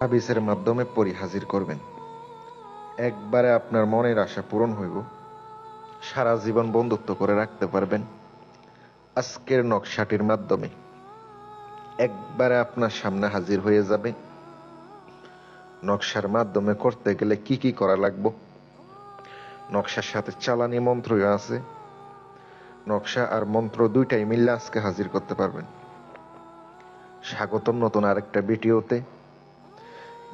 তাবিজের মাধ্যমে পরি হাজির করবেন। একবারে আপনার মনের আশা পূরণ হইব। সারা জীবন বন্ধুত্ব করে রাখতে পারবেন আজকের নকশাটির মাধ্যমে। একবারে আপনার সামনে হাজির হয়ে যাবে। নকশার মাধ্যমে করতে গেলে কি কি করা লাগবে? নকশার সাথে চালানি মন্ত্রও আছে। নকশা আর মন্ত্র দুইটাই মিললে আজকে হাজির করতে পারবেন। স্বাগতম নতুন আরেকটা ভিডিওতে।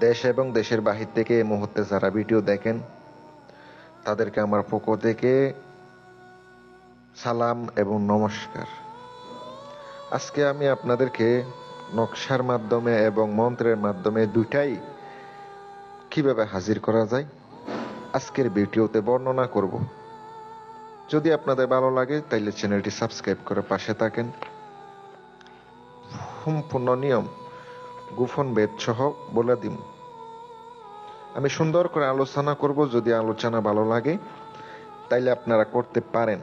দেশ এবং দেশের বাহির থেকে এই মুহূর্তে যারা ভিডিও দেখেন, তাদেরকে আমার পক্ষ থেকে সালাম এবং নমস্কার। আজকে আমি আপনাদেরকে নকশার মাধ্যমে এবং মন্ত্রের মাধ্যমে দুইটাই কীভাবে হাজির করা যায়, আজকের ভিডিওতে বর্ণনা করব। যদি আপনাদের ভালো লাগে, তাইলে চ্যানেলটি সাবস্ক্রাইব করে পাশে থাকেন। সম্পূর্ণ নিয়ম গুফন বেদ সহ বলে দিম। আমি সুন্দর করে আলোচনা করব, যদি আলোচনা ভালো লাগে, তাইলে আপনারা করতে পারেন।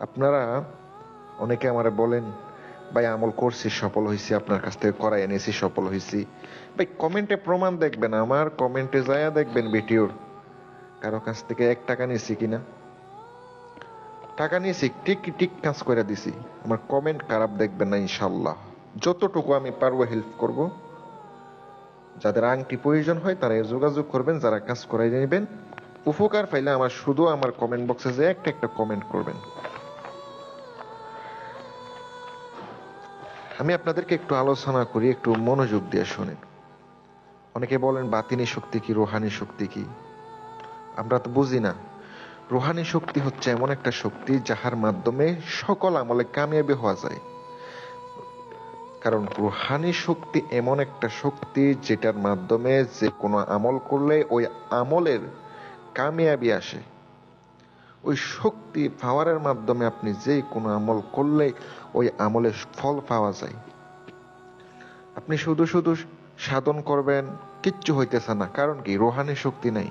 আপনারা অনেকে আমারে বলেন, ভাই, আমল করছি, সফল হয়েছি আপনার কাছ থেকে করাই এনেছি, সফল হয়েছি ভাই, কমেন্টে প্রমাণ দেখবেন, আমার কমেন্টে যায়া দেখবেন ভিডিওর। কারও কাছ থেকে এক টাকা নিয়েছি কিনা? টাকা নিয়েছি ঠিক ঠিক কাজ করে দিছি। আমার কমেন্ট খারাপ দেখবেন না, ইনশাল্লাহ। যতটুকু আমি পারব হেল্প করব, যাদের আংটি প্রয়োজন হয় তারা যোগাযোগ করবেন, যারা কাজ করাই নেবেন। উপকার পাইলে আমার শুধু আমার কমেন্ট বক্সে যে একটা একটা কমেন্ট করবেন। আমি আপনাদেরকে একটু আলোচনা করি, একটু মনোযোগ দিয়ে শোনেন। অনেকে বলেন, বাতিনি শক্তি কি, রোহানি শক্তি কি? আমরা তো বুঝি না। রোহানি শক্তি হচ্ছে এমন একটা শক্তি যাহার মাধ্যমে সকল আমলে কামিয়াবি হওয়া যায়। কারণ রুহানি শক্তি এমন একটা শক্তি যেটার মাধ্যমে যে কোনো আমল করলে ওই আমলের কামিয়াবি আসে। ওই শক্তি পাওয়ারের মাধ্যমে আপনি যে কোনো আমল করলে ওই আমলের ফল পাওয়া যায়। আপনি শুধু শুধু সাধন করবেন, কিচ্ছু হইতেছে না, কারণ কি? রোহানি শক্তি নাই।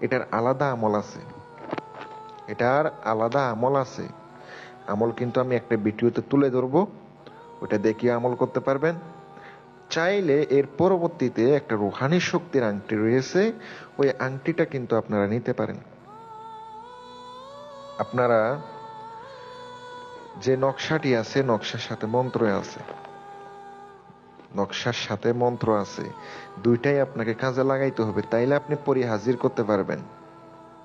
এটার আলাদা আমল আছে। এটার আলাদা আমল আছে। আমল কিন্তু আমি একটা ভিডিওতে তুলে ধরবো। ওটা দেখিয়ে আমল করতে পারবেন? চাইলে এর পরবর্তীতে একটা রুহানি শক্তির আংটি রয়েছে, ওই আংটিটা কিন্তু আপনারা নিতে পারেন। আপনারা যে নকশাটি আছে, নকশার সাথে মন্ত্র আছে, নকশার সাথে মন্ত্র আছে, দুইটাই আপনাকে কাজে লাগাইতে হবে, তাইলে আপনি পরি হাজির করতে পারবেন।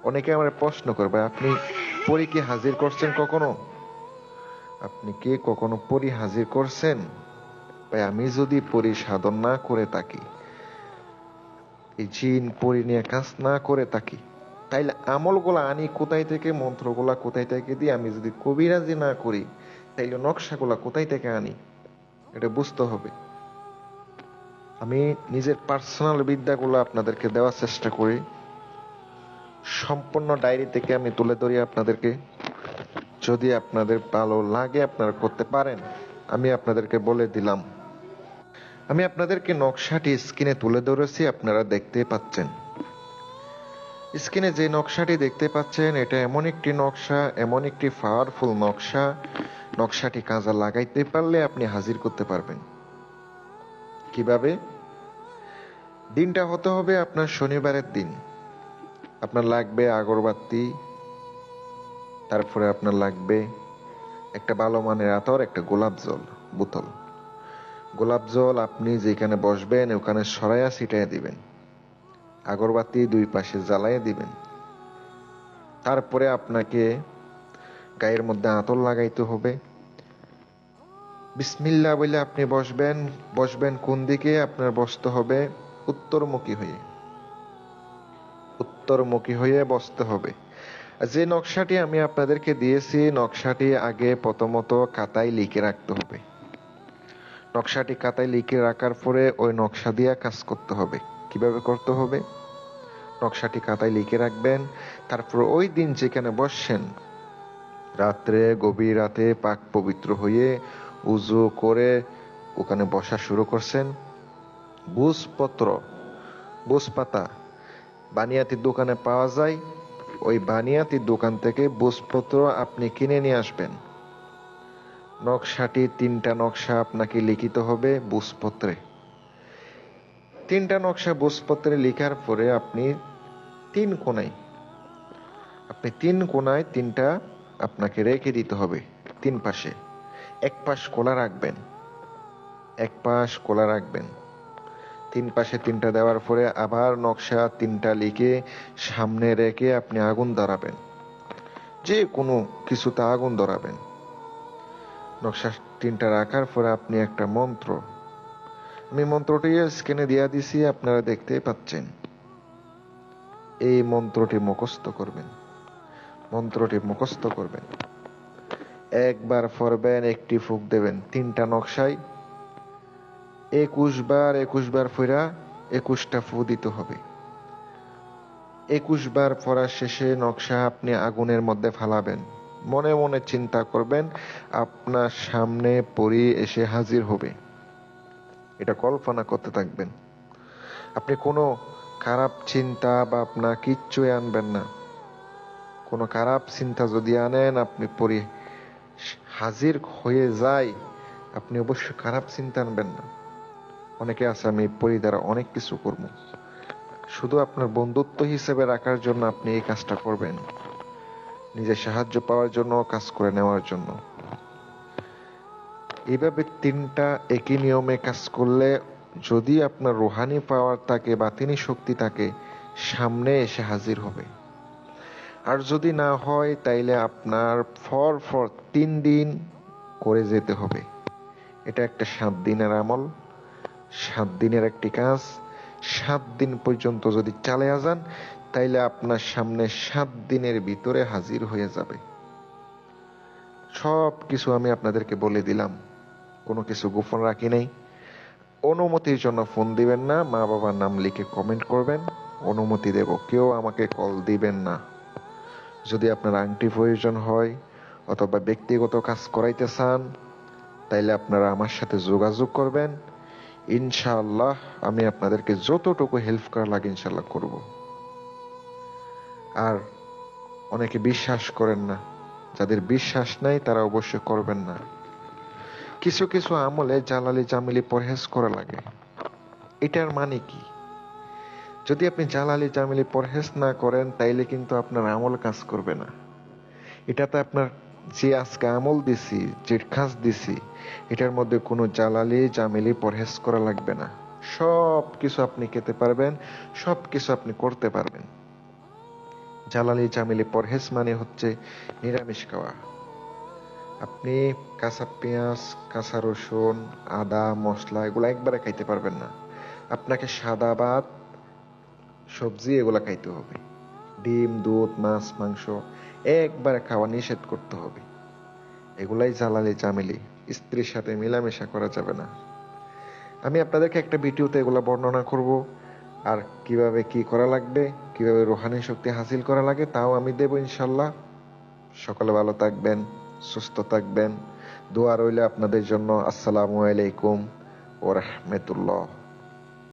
অনেকে আমার প্রশ্ন করবে, আপনি পরি কি হাজির করছেন কখনো? আপনি কি কখনো পরি হাজির করছেন? ভাই, আমি যদি পরি সাধন না করে থাকি, এই জিন পরি নিয়ে কাজ না করে থাকি, তাইলে আমলগুলা আনি কোথায় থেকে, মন্ত্রগুলা কোথায় থেকে দিই আমি যদি কবিরাজি না করি, তাইলে নকশাগুলা কোথায় থেকে আনি? এটা বুঝতে হবে। আমি নিজের পার্সোনাল বিদ্যাগুলো আপনাদেরকে দেওয়ার চেষ্টা করি। সম্পূর্ণ ডায়েরি থেকে আমি তুলে ধরি আপনাদেরকে। যদি আপনাদের ভালো লাগে, আপনারা করতে পারেন। আমি আপনাদেরকে বলে দিলাম। আমি আপনাদেরকে নকশাটি স্ক্রিনে তুলে ধরেছি, আপনারা দেখতে পাচ্ছেন। স্ক্রিনে যে নকশাটি দেখতে পাচ্ছেন, এটা এমন একটি নকশা, এমন একটি পাওয়ারফুল নকশা। নকশাটি কাজে লাগাইতে পারলে আপনি হাজির করতে পারবেন। কীভাবে? দিনটা হতে হবে আপনার শনিবারের দিন। আপনার লাগবে আগরবাতি তারপরে আপনার লাগবে একটা ভালো মানের আতর, একটা গোলাপ জল, বোতল। গোলাপ জল আপনি যেখানে বসবেন, ওখানে সরাইয়া ছিটাইয়া দিবেন। আগরবাতি দুই পাশে জ্বালাইয়া দিবেন। তারপরে আপনাকে গায়ের মধ্যে আতর লাগাইতে হবে। বিসমিল্লা বলে আপনি বসবেন। বসবেন কোন দিকে? আপনার বসতে হবে উত্তরমুখী হয়ে। উত্তরমুখী হয়ে বসতে হবে। যে নকশাটি আমি আপনাদেরকে দিয়েছি, নকশাটি আগে প্রথমত খাতায় লিখে রাখতে হবে। নকশাটি খাতায় লিখে রাখার পরে ওই নকশা দিয়ে কাজ করতে হবে। কীভাবে করতে হবে? নকশাটি খাতায় লিখে রাখবেন। তারপর ওই দিন যেখানে বসছেন, রাত্রে, গভীর রাতে পাক পবিত্র হয়ে উজু করে ওখানে বসা শুরু করছেন। বুঝপত্র বুঝ পাতা বানিয়াতির দোকানে পাওয়া যায়। ওই বানিয়াতির দোকান থেকে বুঝপত্র আপনি কিনে নিয়ে আসবেন। নকশাটি, তিনটা নকশা আপনাকে লিখিত হবে বুঝপত্রে। তিনটা নকশা ভোজপত্রে লেখার পরে আপনি তিন কোনায় আপনি তিন কোনায় তিনটা আপনাকে রেখে দিতে হবে তিন পাশে। এক পাশ খোলা রাখবেন, এক পাশ খোলা রাখবেন। তিন পাশে তিনটা দেওয়ার পরে আবার নকশা তিনটা লিখে সামনে রেখে আপনি আগুন ধরাবেন। যে কোনো কিছুতে আগুন ধরাবেন। নকশা তিনটা রাখার পরে আপনি একটা মন্ত্র। আমি মন্ত্রটি স্ক্রিনে দিয়া দিছি, আপনারা দেখতেই পাচ্ছেন। এই মন্ত্রটি মুখস্থ করবেন। মন্ত্রটি মুখস্থ করবেন। একবার ফরবেন, একটি ফুক দেবেন। তিনটা নকশায় একুশ বার একুশ বার ফেরা একুশটা ফু দিতে হবে। একুশ বার পড়ার শেষে নকশা আপনি আগুনের মধ্যে ফালাবেন। মনে মনে চিন্তা করবেন, আপনার সামনে পরি এসে হাজির হবে। এটা কল্পনা করতে থাকবেন। আপনি কোনো খারাপ চিন্তা বা আপনার কিচ্ছুই আনবেন না। কোনো খারাপ চিন্তা যদি আনেন, আপনি পরি হাজির হয়ে যায়, আপনি অবশ্যই খারাপ চিন্তা আনবেন না। অনেকে আছে, আমি পরি দ্বারা অনেক কিছু করব। শুধু আপনার বন্ধুত্ব হিসেবে রাখার জন্য আপনি এই কাজটা করবেন। নিজের সাহায্য পাওয়ার জন্য, কাজ করে নেওয়ার জন্য। এইভাবে তিনটা একই নিয়মে কাজ করলে, যদি আপনার রোহানি পাওয়ার থাকে বা তিনি শক্তি থাকে, সামনে এসে হাজির হবে। আর যদি না হয়, তাইলে আপনার ফর ফর তিন দিন করে যেতে হবে। এটা একটা সাত দিনের আমল। সাত দিনের একটি কাজ, সাত দিন পর্যন্ত যদি চালে যান, তাইলে আপনার সামনে সাত দিনের ভিতরে হাজির হয়ে যাবে। সব কিছু আমি আপনাদেরকে বলে দিলাম। কোনো কিছু গোপন রাখি নাই। অনুমতির জন্য ফোন দিবেন না, মা বাবার নাম লিখে কমেন্ট করবেন। অনুমতি দেব, কেউ আমাকে কল দিবেন না। যদি আপনার আংটি প্রয়োজন হয় অথবা ব্যক্তিগত কাজ করাইতে চান, তাইলে আপনারা আমার সাথে যোগাযোগ করবেন। ইনশাআল্লাহ আমি আপনাদেরকে যতটুকু হেল্প করা লাগে ইনশাল্লাহ করব। আর অনেকে বিশ্বাস করেন না। যাদের বিশ্বাস নাই, তারা অবশ্যই করবেন না। কিছু কিছু আমলে জালালি জামিলি পরহেজ করা লাগে। এটার মানে কি? যদি আপনি জালালি জামিলি পরহেজ না করেন, তাইলে কিন্তু আপনার আমল কাজ করবে না। এটাতে আপনার যে আজকে আমল দিছি কাজ দিছি, এটার মধ্যে কোনো জালালি, জামিলি পরহেজ করা লাগবে না। সব কিছু আপনি খেতে পারবেন, সব কিছু আপনি করতে পারবেন। জালালি, জামিলি পরহেজ মানে হচ্ছে নিরামিষ খাওয়া। আপনি কাঁচা পেঁয়াজ, কাঁচা রসুন, আদা মশলা এগুলো একবারে খাইতে পারবেন না। আপনাকে সাদা ভাত, সবজি এগুলা খাইতে হবে। ডিম, দুধ, মাছ, মাংস একবারে খাওয়া নিষেধ করতে হবে। এগুলাই জালালি জামিলি স্ত্রীর সাথে মেলামেশা করা যাবে না। আমি আপনাদেরকে একটা ভিডিওতে এগুলো বর্ণনা করব, আর কীভাবে কি করা লাগবে, কীভাবে রোহানি শক্তি হাসিল করা লাগে তাও আমি দেব ইনশাল্লাহ। সকালে ভালো থাকবেন, সুস্থ থাকবেন। দোয়া রইলে আপনাদের জন্য। আসসালামু আলাইকুম ও রহমতুল্লাহ।